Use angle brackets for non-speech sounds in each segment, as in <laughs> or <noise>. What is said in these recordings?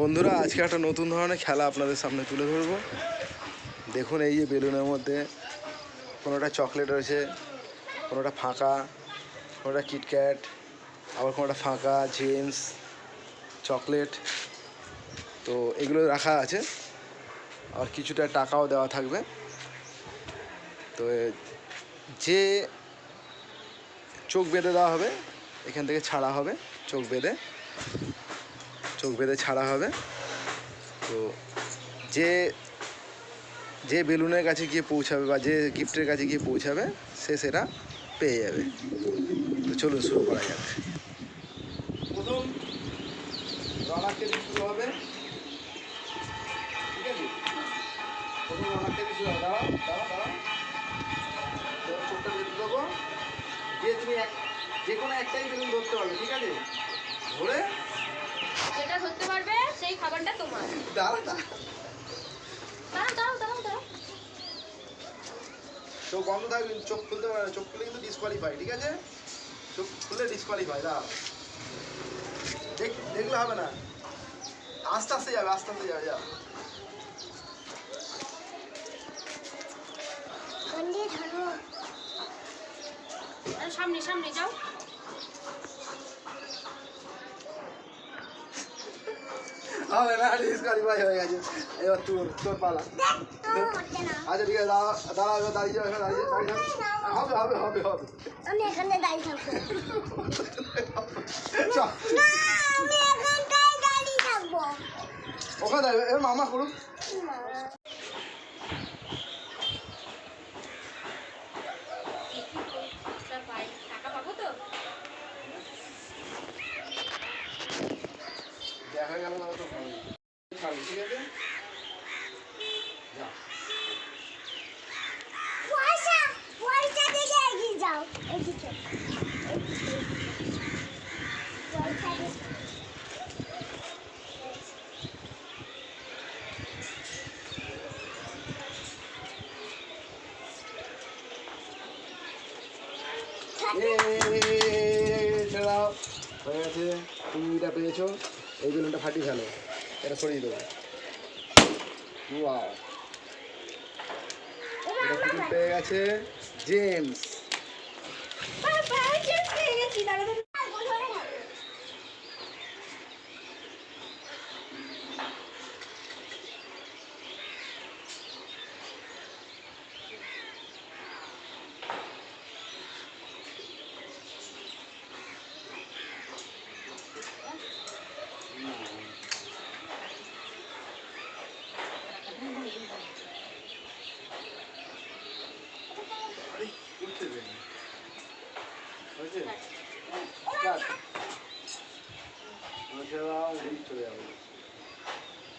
বন্ধুরা, আজকে একটা নতুন ধরনের খেলা আপনাদের সামনে তুলে ধরবো। দেখুন, এই যে বেলুনের মধ্যে কোনোটা চকলেট রয়েছে, কোনোটা ফাঁকা, কোনোটা কিটক্যাট আবার কোনোটা ফাঁকা জেমস চকলেট। তো এগুলো রাখা আছে, আর কিছুটা টাকাও দেওয়া থাকবে। তো যে চোখ বেঁধে দেওয়া হবে, এখান থেকে ছাড়া হবে চোখ বেঁধে। চোখ বেঁধে ছাড়া হবে। তো যে যে বেলুনের কাছে গিয়ে পৌঁছাবে বা যে গিফটের কাছে গিয়ে পৌঁছাবে, সে সেটা পেয়ে যাবে। তো চলুন, শুরু করা যাক। দিয়ে তুমি এক, যে কোনো একটাই বেলুন ধরতে পারবে, ঠিক আছে? ধরে সেই খাবারটা তোমার। দাঁড়া দাঁড়া দাঁড়াও দাঁড়াও দাঁড়াও দাঁড়াও। চোখ বন্ধ থাকবে চোখ খুলতে পারে চোখ খুলে কিন্তু ডিসকোয়ালিফাই ঠিক আছে? চোখ খুলে ডিসকোয়ালিফাই দাঁড়াও। দেখ দেখলে হবে না। আস্তে আস্তে যাবে আস্তে আস্তে যাবে যা। সামনে সামনে যাও। হবে না ডিসকোয়ালিফাই হয়ে গেছে। এবার তোর তোর পালা। আচ্ছা ঠিক আছে দাঁড়া দাঁড়া এবার দাঁড়িয়ে যাও দাঁড়িয়ে দাঁড়িয়ে যাও। হবে হবে হবে হবে। আমি এখানে দাঁড়িয়ে থাকব। ওখানে দাঁড়িয়ে এবার মামা করুক তা পাই টাকা পাবো তো দেখা গেল না তো ছাড়বি ঠিক আছে যা পয়সা পয়সা দিকে এগিয়ে যাও এদিকে পয়সা দিকে এ, ছেড়ে দাও হয়ে গেছে তুমি এটা পেয়েছ ফাটিয়ে ফেলো এটা সরিয়ে দেবো। পেয়ে গেছে জেমস উঠতে দেবে না। হয়েছে? যাক। হয়েছে দাও, এই চলে যাব।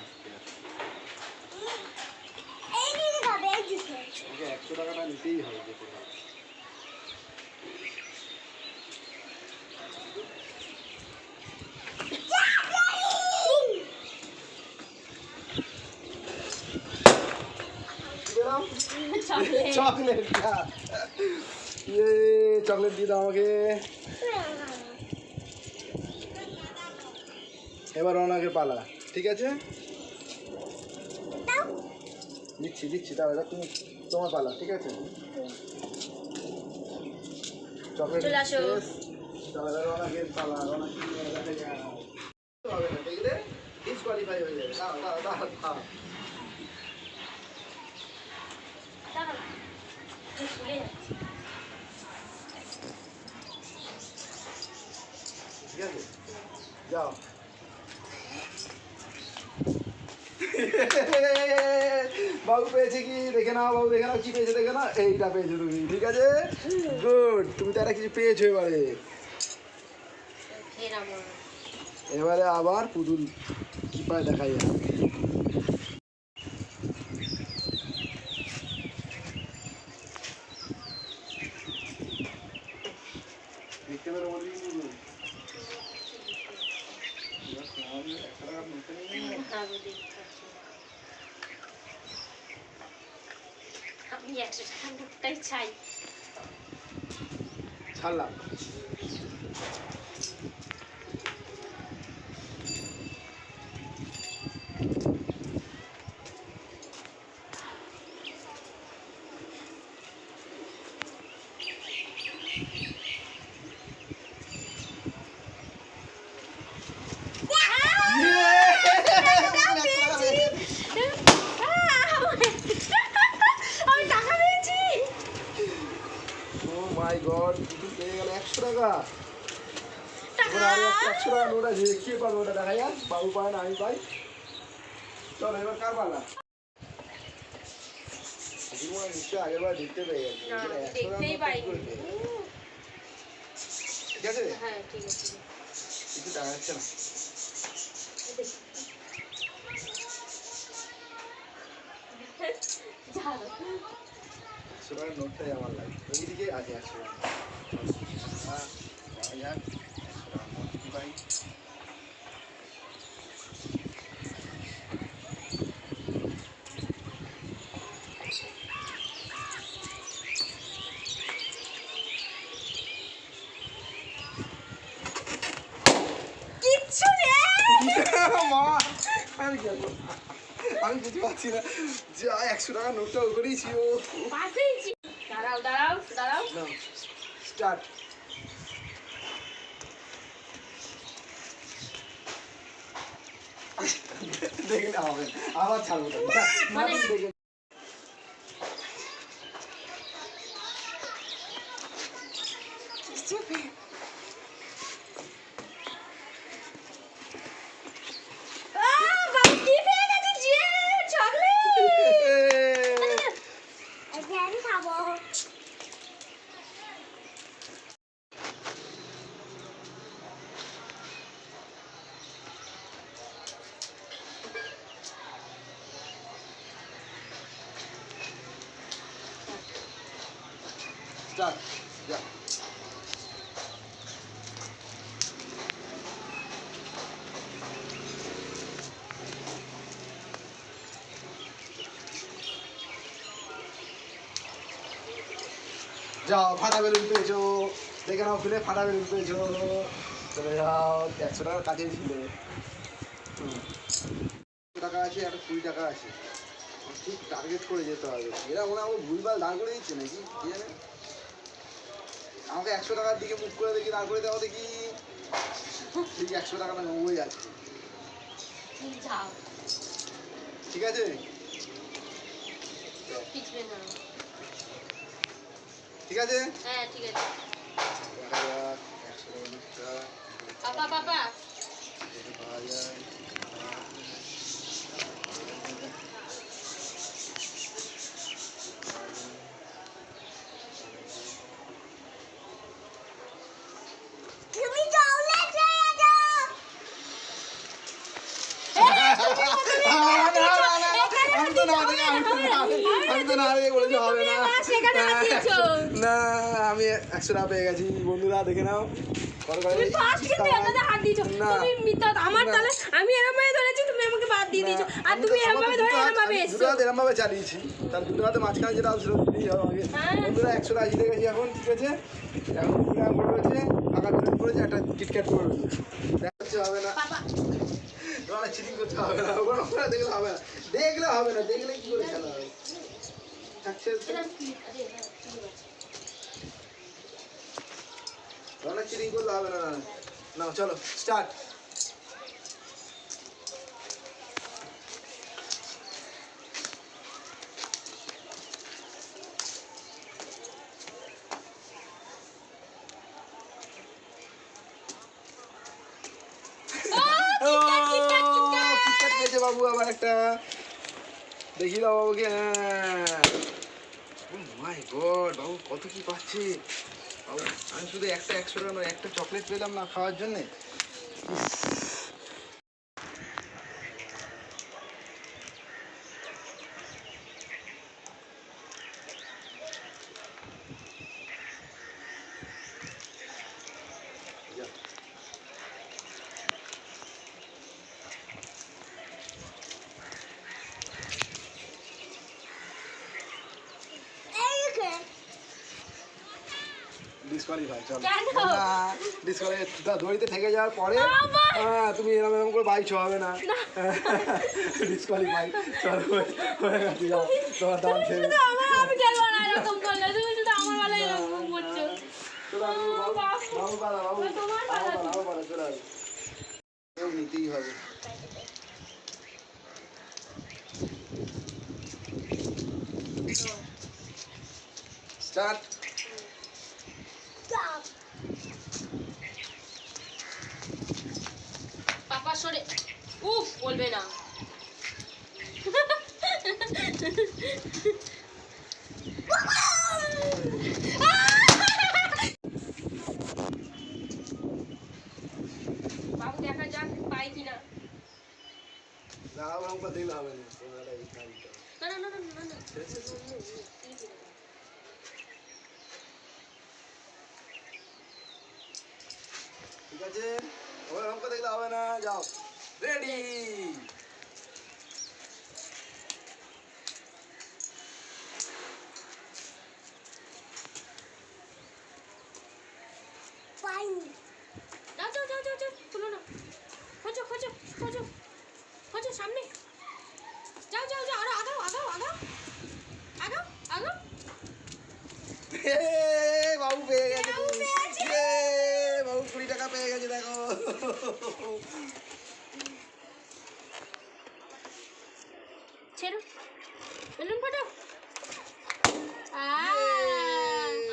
আস্তে আস্তে। এইদিকে যাবে এইদিকে ওকে একশো টাকাটা নিতেই হবে যেতে হবে। কি পেলাম? চকলেট চকলেট ইয়ে চকলেট দিয়ে দাও আমাকে এবার ওনাকে পালা ঠিক আছে দিচ্ছি দিচ্ছি তাহলে তুমি তোমার পালা ঠিক আছে? চকলেট হয়ে শেষ। তাহলে এবার ওনাকে পালা ওনা কি নিয়ে দেখা যায়। হবে না, দেখলে ডিসকোয়ালিফাই হয়ে যাবে দাও দাও দাও দাও দাঁড়াও এই ভুলে যাচ্ছি ঠিক আছে যাও বাবু পেয়েছে কি? দেখে নাও বাবু দেখে নাও কি পেয়েছে দেখে নাও। এইটা পেয়েছ তুমি ঠিক আছে? গুড তুমি তো একটা কিছু পেয়েছ এবারে। এবারে আবার পুতুল কি পায় দেখা যাবে দেখতে পেলে বলবি পুতুল আমি একশো টাকা নিতে নেই। খাব দেখতে পাচ্ছি। আমি একশো টাকা নোটটাই চাই ছাড়লাম টাকা ওরা আরও একটা একশো টাকা নোট ওটা দেখা যাক বাবু পায় না আমি পাই চলো এবার কার পালা আগের বার দেখতে পেয়ে। ঠিক আছে দেখা যাচ্ছে না। একশো নোটটাই আমার লাগে এইদিকে আছে একশো টাকা হ্যাঁ, দেখা যাক, একশো টাকার নোট কি পাই। কিচ্ছু নেই মা আমি কি করব? পারছি না। যা একশো টাকা নোটটা দাঁড়াও দাঁড়াও দাঁড়াও। না হবে আবার ছাড়বো না। না, মানে- দেখে- আহ, বাবা, কি পেয়ে গেছে? যে, chocolate! আজকে আমি খাব স্টার্ট যা যাও, ফাটা বেলুন পেয়েছ। দেখে নাও খুলে, ফাটা বেলুন পেয়েছ। চলে যাও, একশো টাকার কাছে ছিল। টাকা আছে, একটা কুড়ি টাকা আছে। ঠিক টার্গেট করে যেতে হবে। এরা মনে হয় ভুলভাল দাঁড় করে দিচ্ছে নাকি? কি জানে? আমাকে একশো টাকার দিকে মুখ করে দেখি করে দেওয়া দেখি ঠিক একশো টাকাটা নব্বই যাচ্ছে। যাও, ঠিক আছে? ঠিক আছে? হ্যাঁ ঠিক আছে। টাকা পাপা পাপা যদি পাওয়া যায় তুমি চকলেট পেয়ে যাও আমি তো না আমি তো না বলেছি হবে না। না আমি একশো টাকা পেয়ে গেছি বন্ধুরা দেখে নাও আমি এরম ভাবে ধরেছি তুমি আমাকে বাদ দিয়ে দিয়েছ। আর তুমি এরম ভাবে ধরে এরম ভাবে এসছো। এরম ভাবে চালিয়েছি। তার দুটো হাতে মাঝখানে যেটা ছিল দিতেই হবে আমাকে। হ্যাঁ। বন্ধুরা একশো টাকা জিতে গেছি এখন ঠিক আছে? এখন টাকা করেছে? একটা কিটক্যাট করে হবে না। করতে হবে। না ওগুলো দেখলে হবে না। দেখলে হবে না দেখলে কি করে খেলা হবে? না না চলো স্টার্ট কিটক্যাট পেয়েছে বাবু আবার একটা। দেখি দাও বাবুকে মাই গড, বাবু কত কি পাচ্ছে। বাবু, আমি শুধু একটা একশো টাকা একটা চকলেট পেলাম না খাওয়ার জন্যে। ডিসকোয়ালিফাই চলো? ডিসকোয়ালিফাই দড়িতে থেকে যাওয়ার পরে হ্যাঁ তুমি এরকম এরকম করে বাইক হবে না। ডিসকোয়ালিফাই <laughs> চলো হয়ে গেছে যাও। তোমার দাম শেষ শুধু আমার আমি খেলব না এরকম করলে তুমি শুধু আমার বেলায় এরকম করছ চলো আমি বাবু বাবু পালা বাবু তোমার বাবু পালা বাবু পালা চলে আসবে কেউ নিতেই হবে স্টার্ট যাও উফ বলবে না বাবু দেখা যাক পাই কিনা না লঙ্কা দিলে হবে না তোমরা এই কাজটা না না না না না না ঠিক আছে ওই লঙ্কা দেখলে হবে না যাও রেডি পাইনি যাও যাও যাও যাও যাও। খুলো না। খোঁজো খোঁজো খোঁজো। খোঁজো সামনে। যাও যাও যাও। আরও আগাও আগাও আগাও। আগাও আগাও। বাবু পেয়ে গেছে বাবু কুড়ি টাকা পেয়ে গেছে দেখো। ছেড়ো বেলুন ফাটাও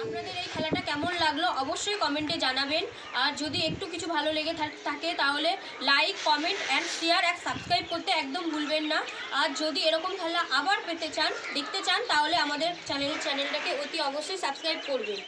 আপনাদের এই খেলাটা কেমন লাগল অবশ্যই কমেন্টে জানাবেন। আর যদি একটু কিছু ভালো লেগে থাকে তাহলে like comment and share and subscribe করতে একদম ভুলবেন না। আর যদি এরকম খেলা আবার পেতে চান দেখতে চান তাহলে আমাদের চ্যানেল চ্যানেলটাকে অতি অবশ্যই সাবস্ক্রাইব করবেন।